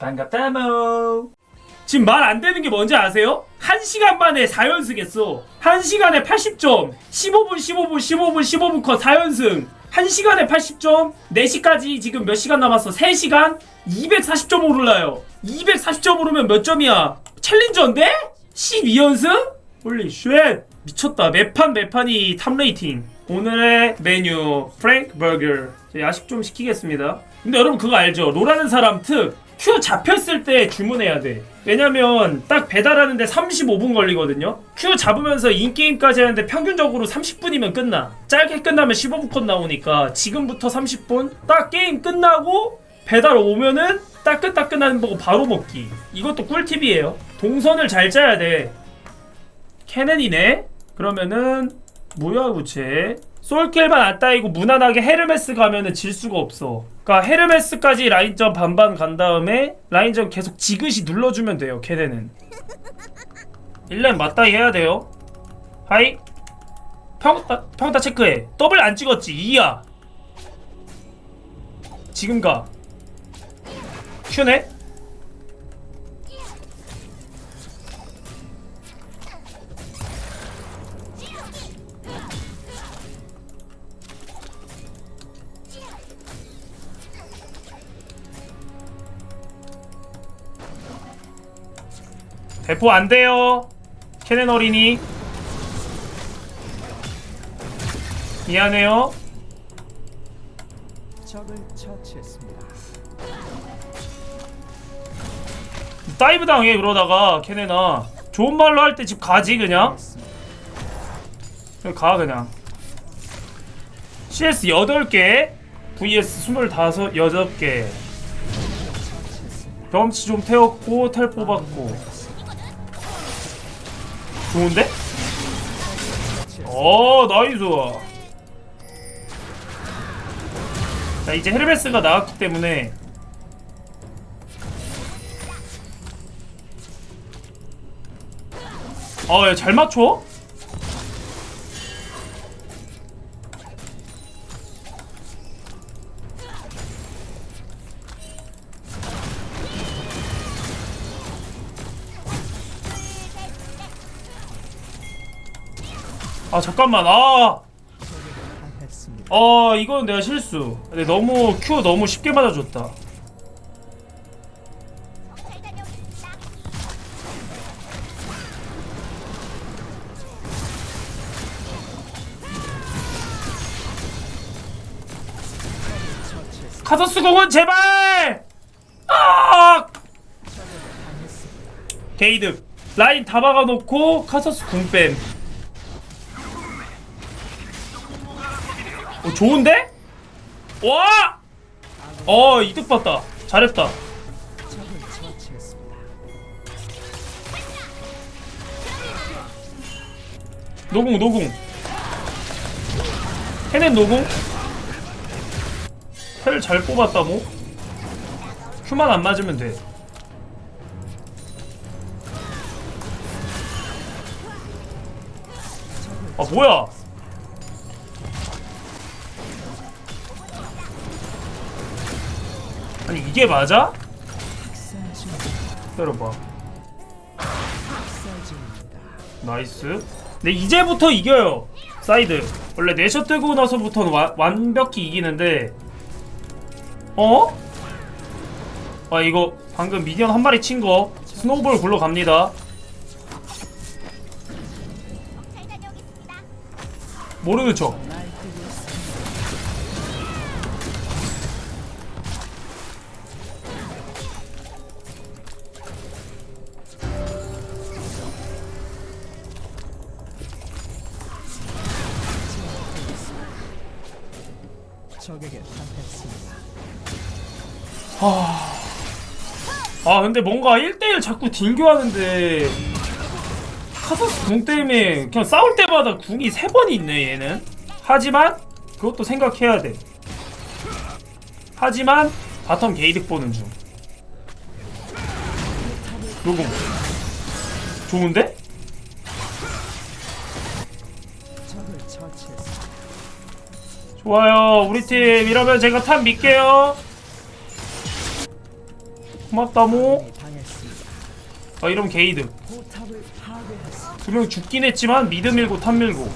반갑다모. 지금 말 안 되는 게 뭔지 아세요? 1시간 만에 4연승 했어 1시간에 80점. 15분 15분 15분 15분 컷 4연승. 1시간에 80점. 4시까지 지금 몇 시간 남았어? 3시간? 240점 오르나요. 240점 오르면 몇 점이야? 챌린저인데? 12연승? 홀리 쉣 미쳤다. 매판 매판이 탑 레이팅. 오늘의 메뉴 프랭크 버거 야식 좀 시키겠습니다. 근데 여러분 그거 알죠? 롤하는 사람 특 큐 잡혔을 때 주문해야 돼. 왜냐면 딱 배달하는데 35분 걸리거든요. 큐 잡으면서 인게임까지 하는데 평균적으로 30분이면 끝나. 짧게 끝나면 15분 컷 나오니까 지금부터 30분? 딱 게임 끝나고 배달 오면은 따끈따끈 한 보고 바로 먹기. 이것도 꿀팁이에요. 동선을 잘 짜야 돼. 캐넨이네? 그러면은 뭐야 부채 솔킬만 안 따이고 무난하게 헤르메스 가면은 질 수가 없어. 그니까 헤르메스까지 라인전 반반 간 다음에 라인전 계속 지그시 눌러주면 돼요 캐넨은 1렘 맞다이 해야 돼요. 하이. 평타, 평타 체크해. 더블 안 찍었지 2야. 지금 가. 큐네 배포 안 돼요. 캐넨 어린이. 미안해요. 적을 처치했습니다. 다이브 당해 그러다가 캐넨아. 좋은 말로 할 때 집 가지 그냥. 그냥 가 그냥. CS 8개, VS 25, 8개. 경험치 좀 태웠고 텔 뽑았고. 좋은데? 어 나이스. 자 이제 헤르메스가 나왔기 때문에 어잘 맞춰? 아 잠깐만. 아. 어 이건 내가 실수. 근데 너무 큐 너무 쉽게 맞아줬다. 카서스 공은 제발! 아 게이드 라인 다 박아놓고 카서스 궁뱀 어 좋은데? 와! 어 이득 봤다 잘했다. 노궁 노궁 해낸 노궁 텔잘 뽑았다 뭐 큐만 안 맞으면 돼 아, 뭐야? 아니, 이게 맞아? 중입니다. 나이스. 근데 이제부터 이겨요. 사이드. 원래 내셔 뜨고 나서부터는 와- 완벽히 이기는데 어? 아 이거 방금 미니언 한 마리 친 거 스노우볼 굴러갑니다. 모르는 척. 아 근데 뭔가 1대1 자꾸 딜교하는데 카서스 궁 때문에 그냥 싸울 때마다 궁이 3번이 있네 얘는. 하지만 그것도 생각해야 돼. 하지만 바텀 게이득 보는 중. 요거 좋은데? 좋아요 우리 팀. 이러면 제가 탑 밀게요 고맙다모. 아 이러면 게이드. 두 명 죽긴 했지만 미드 밀고 탑 밀고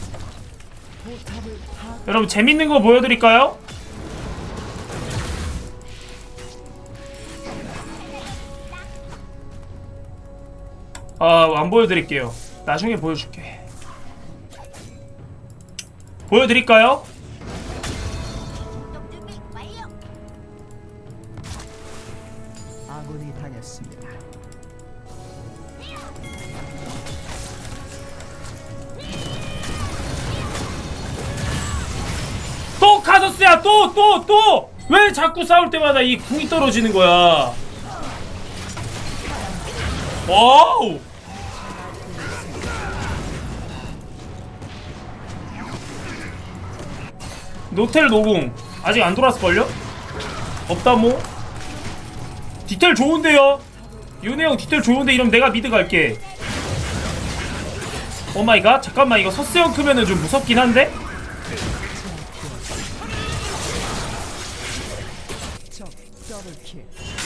여러분 재밌는 거 보여드릴까요? 아안 보여드릴게요 나중에 보여줄게 보여드릴까요? 싸울 때마다 이 궁이 떨어지는 거야. 와우! 노텔 노궁. 아직 안 돌았을걸요? 없다 뭐. 디테일 좋은데요? 윤혜영 디테일 좋은데 이러면 내가 미드 갈게. 오마이갓. 잠깐만 이거 서스형 크면은 좀 무섭긴 한데?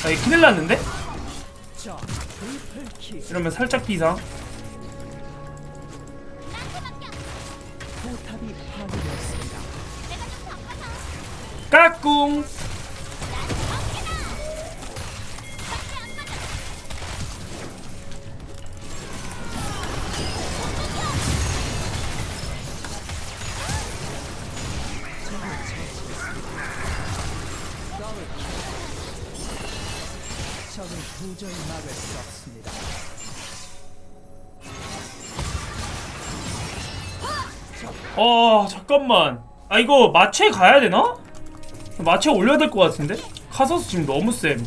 아 이거 큰일 났는데? 이러면 살짝 비상. 까꿍 도저히 막을 수 없습니다. 어 잠깐만 아 이거 마체 가야 되나? 마체 올려야 될 것 같은데? 카서스 지금 너무 쌤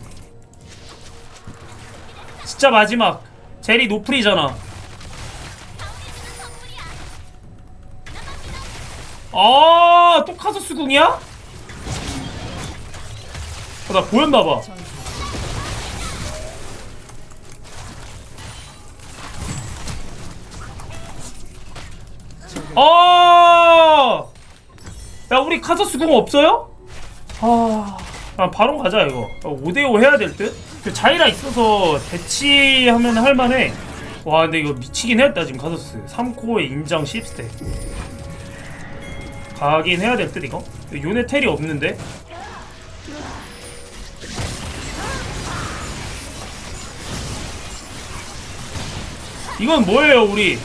진짜 마지막 제리 노플이잖아 아또 카서스 궁이야? 아, 나 보였나봐 아! 야, 우리 카서스 궁 없어요? 아, 아 바로 가자 이거. 5대5 해야 될 듯? 그 자이라 있어서 대치하면 할만해. 와, 근데 이거 미치긴 했다 지금 카서스. 3코어에 인정 10스택. 가긴 해야 될 듯 이거. 요네 텔이 없는데. 이건 뭐예요, 우리?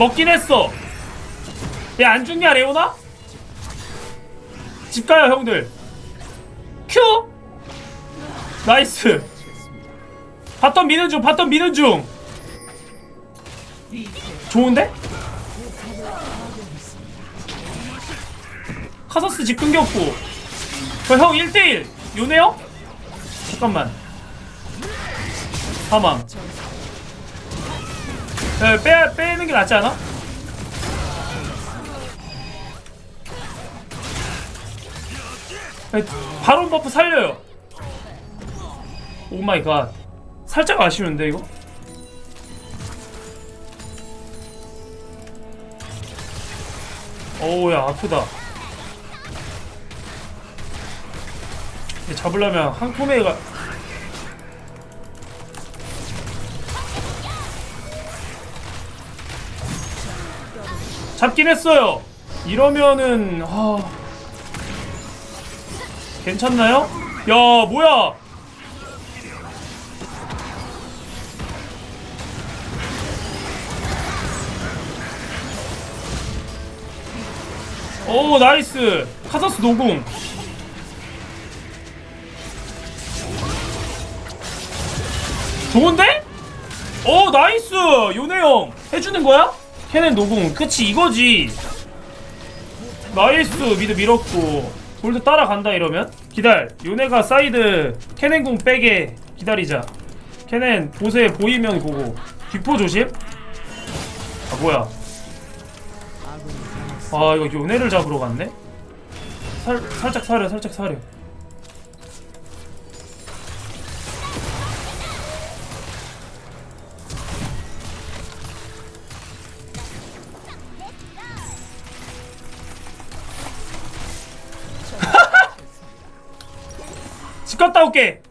먹긴 했어. 얘안 죽냐 레오나? 집 가요 형들. 큐. 나이스. 바텀 미는 중, 바텀 미는 중. 좋은데? 카서스 집 끊겼고. 저형 1대1. 요네요? 잠깐만. 사망. 야, 빼, 빼는 게 낫지 않아? 야, 바론 버프 살려요. 오 마이 갓. 살짝 아쉬운데 이거? 어우 야 아프다. 얘 잡으려면 한 코메가 잡긴 했어요. 이러면은 아 괜찮나요? 야 뭐야? 오 나이스 카사스 노궁 좋은데? 오 나이스 요네형 해주는 거야? 캐넨 노궁. 그치 이거지. 나이스 미드 밀었고. 골드 따라간다 이러면? 기다려. 요네가 사이드 캐넨궁 빼게 기다리자. 캐넨 보세 보이면 보고 뒷포 조심. 아 뭐야. 아 이거 요네를 잡으러 갔네? 살, 살짝 사려 살짝 사려 갔다 올게.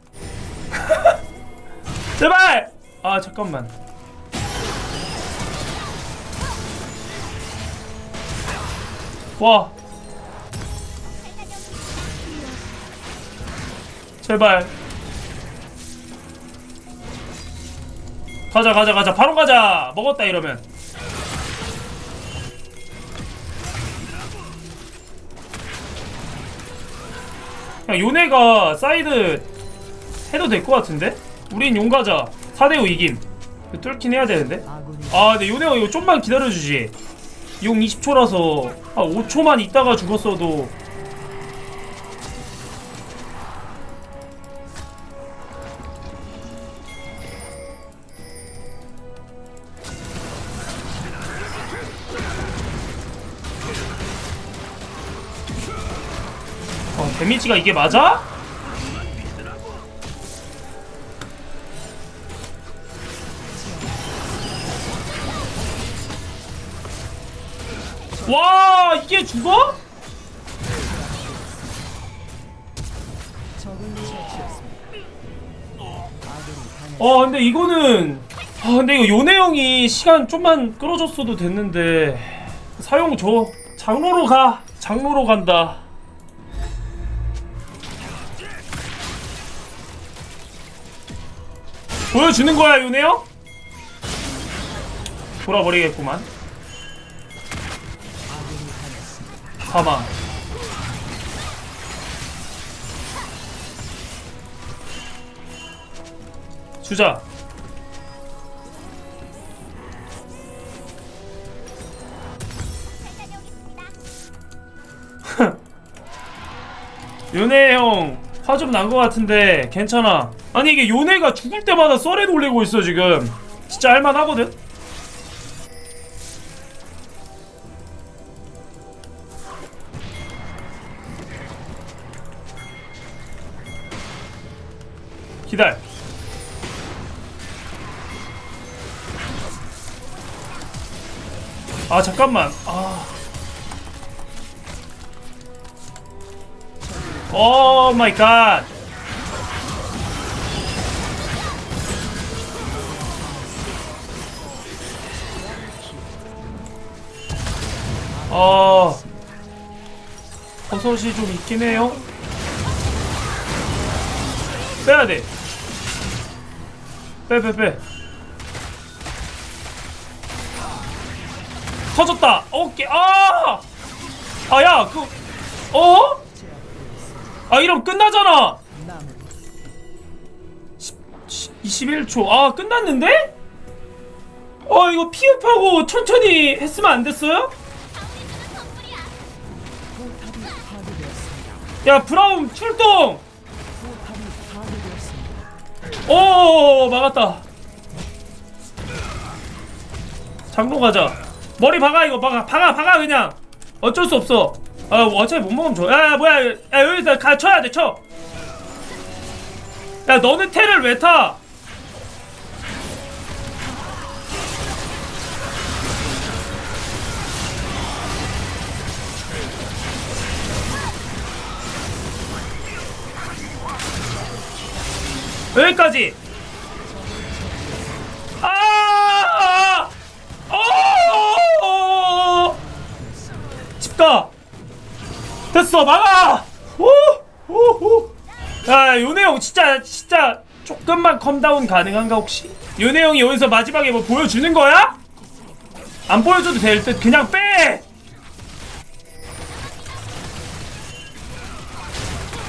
제발! 아 잠깐만. 와. 제발. 가자 가자 가자. 바로 가자. 먹었다 이러면 그냥 요네가 사이드 해도 될 것 같은데? 우린 용 가자. 4대5 이김. 뚫긴 해야 되는데? 아 근데 요네가 이거 좀만 기다려주지. 용 20초라서. 한 5초만 있다가 죽었어도 데미지가 이게 맞아? 와 이게 죽어? 어 근데 이거는 아 근데 이거 요네 형이 시간 좀만 끌어줬어도 됐는데 사용 줘 장로로 가 장로로 간다 보여주는 거야 요네 형? 돌아버리겠구만. 사망 주자 요네 형 화 좀난거 같은데 괜찮아. 아니 이게 요네가 죽을 때마다 썰에 놀리고 있어 지금. 진짜 할만하거든? 기다려. 아 잠깐만. 아. 오 마이 갓어 버섯이 좀 있긴 해요 빼야 돼 빼, 빼, 빼. 터졌다. 오케이. 아! 아, 야, 그, 어? 아, 이러면 끝나잖아. 남은 21초. 아, 끝났는데? 어, 이거 피업하고 천천히 했으면 안 됐어요? 야, 브라운 출동! 오, 막았다. 장로 가자. 머리 박아, 이거 박아. 박아, 박아, 그냥. 어쩔 수 없어. 아, 어차피 못 먹으면 좋아. 야, 야, 뭐야. 야, 여기서 가, 쳐야 돼, 쳐. 야, 너는 테를 왜 타? 여기까지. 됐어, 막아. 오! 오! 오! 야, 요네 형 진짜 진짜 조금만 컴다운 가능한가 혹시? 요네 형이 여기서 마지막에 뭐 보여주는 거야? 안 보여줘도 될 듯 그냥 빼.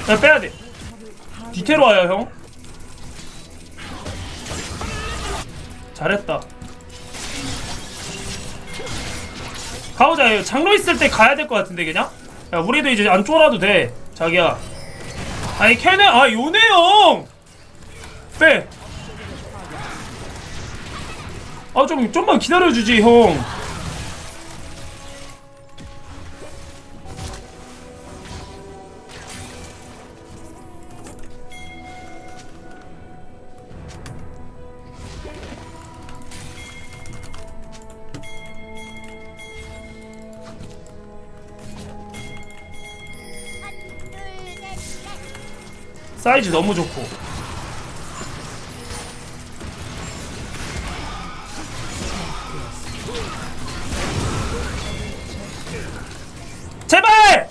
야, 빼야 돼. 디테로 와요, 형. 잘했다. 이거 장로 있을 때 가야 될 것 같은데 그냥. 야, 우리도 이제 안 쫄아도 돼. 자기야. 아니 캐네. 아 요네 형. 빼. 아좀 좀만 기다려주지 형. 사이즈 너무 좋고. 제발!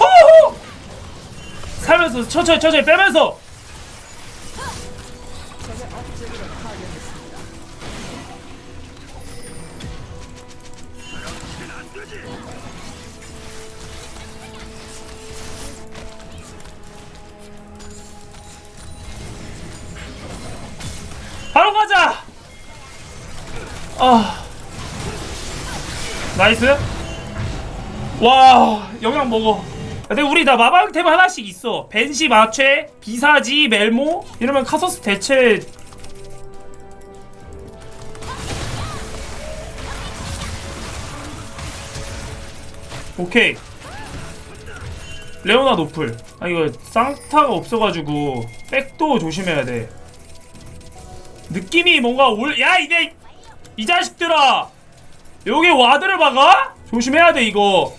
호호! 살면서 천천히 천천히 빼면서 아. 나이스. 와 영양 먹어. 근데 우리 다 마방템 하나씩 있어. 벤시 마최 비사지 멜모 이러면 카서스 대체. 오케이. 레오나 노플. 아 이거 쌍타가 없어가지고 백도 조심해야 돼. 느낌이 뭔가 올 야 이게 이 자식들아! 여기 와드를 막아? 조심해야 돼 이거.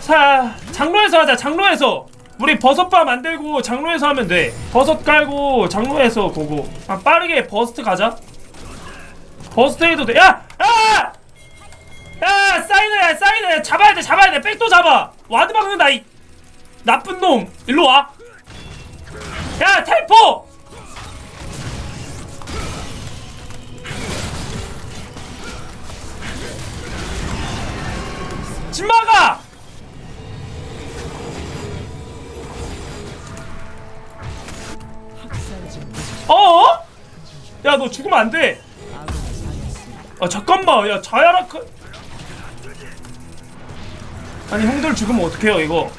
자 장로에서 하자 장로에서. 우리 버섯바 만들고 장로에서 하면 돼. 버섯 깔고 장로에서 보고. 아 빠르게 버스트 가자. 버스트 해도 돼. 야! 야! 야 사이드야 사이드 잡아야 돼 잡아야 돼. 백도 잡아. 와드 박는다 이. 나쁜 놈. 일로 와 야 텔포 진마가 학살 중 어? 야 너 죽으면 안돼. 아 잠깐만 야 자야라크 아니 형들 죽으면 어떡해요 이거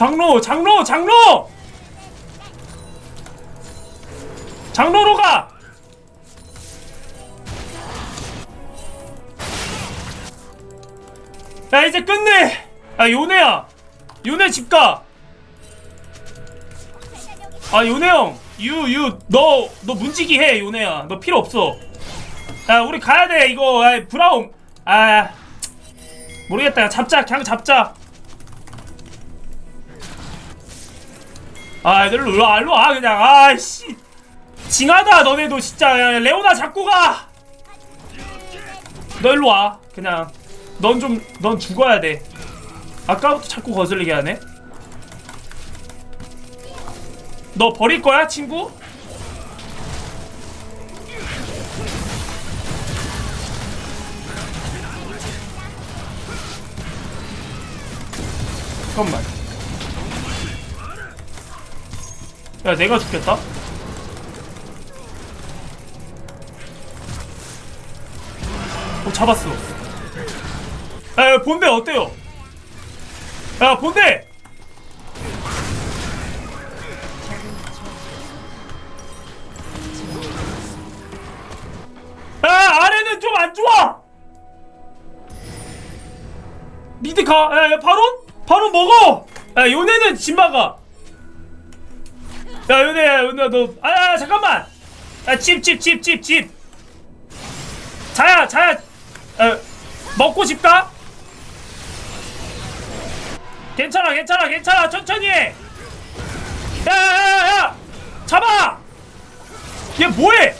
장로, 장로, 장로! 장로로 가! 야, 이제 끝내! 야, 요네야! 요네 집 가! 아, 요네 형! 유, 유, 너, 너 문지기 해, 요네야. 너 필요 없어. 야 우리 가야 돼 이거 아, 브라움 아 모르겠다 잡자 그냥 잡자 아 애들 일로 와 일로 와 그냥. 아씨. 징하다 너네도 진짜. 야, 레오나 잡고 가 너 일로 와 그냥. 넌 좀 넌 죽어야 돼. 아까부터 자꾸 거슬리게 하네. 너 버릴 거야 친구? 잠깐만. 야, 내가 죽겠다? 어, 잡았어. 야, 야, 본대 어때요? 야, 본대! 야, 아래는 좀 안 좋아! 미드 가. 야, 야, 바론? 바론 먹어! 야, 요네는 집 막아. 야, 요네야, 요네, 너. 아, 야, 잠깐만! 야, 집, 집, 집, 집, 집. 자야, 자야. 야, 먹고 집 가? 괜찮아, 괜찮아, 괜찮아. 천천히 해. 야, 야, 야, 야! 잡아! 얘 뭐해?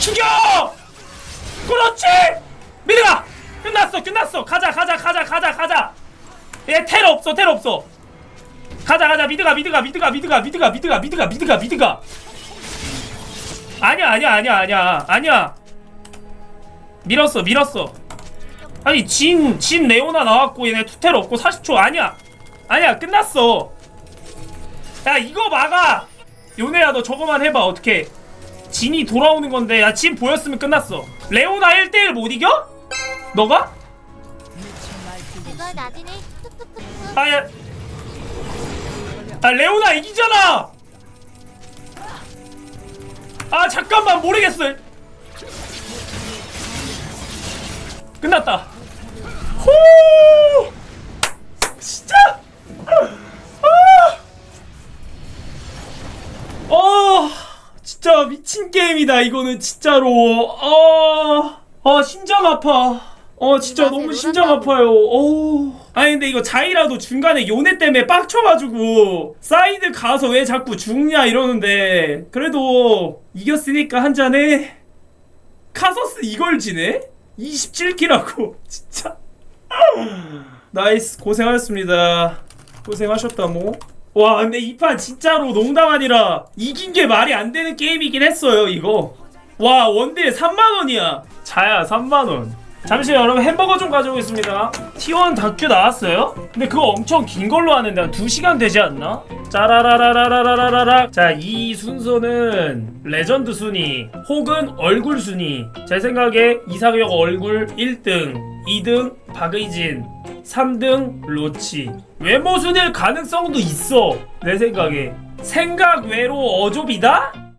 죽여! 그렇지! 미드가! 끝났어, 끝났어! 가자, 가자, 가자, 가자, 가자! 얘텔 없어, 텔 없어! 가자, 가자, 미드가, 미드가, 미드가, 미드가, 미드가, 미드가, 미드가, 미드가, 미드가! 아니야, 아니야, 아니야, 아니야, 아니야! 밀었어, 밀었어! 아니, 진, 진 레오나 나왔고, 얘네 투텔 없고, 40초, 아니야! 아니야, 끝났어! 야, 이거 막아! 요네야, 너 저거만 해봐, 어떻게. 진이 돌아오는 건데 야 진 보였으면 끝났어 레오나 1대1 못 이겨? 너가? 아야 아 레오나 이기잖아! 아 잠깐만 모르겠어. 끝났다. 호! 진짜? 아! 어 진짜 미친 게임이다 이거는 진짜로. 아, 아 심장 아파. 어 진짜 너무 심장 아파요. 어 아니 근데 이거 자이라도 중간에 요네 때문에 빡쳐가지고 사이드 가서 왜 자꾸 죽냐 이러는데 그래도 이겼으니까 한 잔에 카서스 이걸 지네? 27키라고? 진짜? 나이스 고생하셨습니다. 고생하셨다 뭐와 근데 이 판 진짜로 농담 아니라 이긴 게 말이 안 되는 게임이긴 했어요 이거. 와 원딜 3만원이야. 자야 3만원 잠시만 여러분 햄버거 좀 가져오겠습니다 T1 다큐 나왔어요? 근데 그거 엄청 긴 걸로 하는데 한 2시간 되지 않나? 짜라라라라라라라라 자이 순서는 레전드 순위 혹은 얼굴 순위 제 생각에 이상혁 얼굴 1등 2등 박의진 3등 로치 외모 순위일 가능성도 있어 내 생각에 생각 외로 어조비다?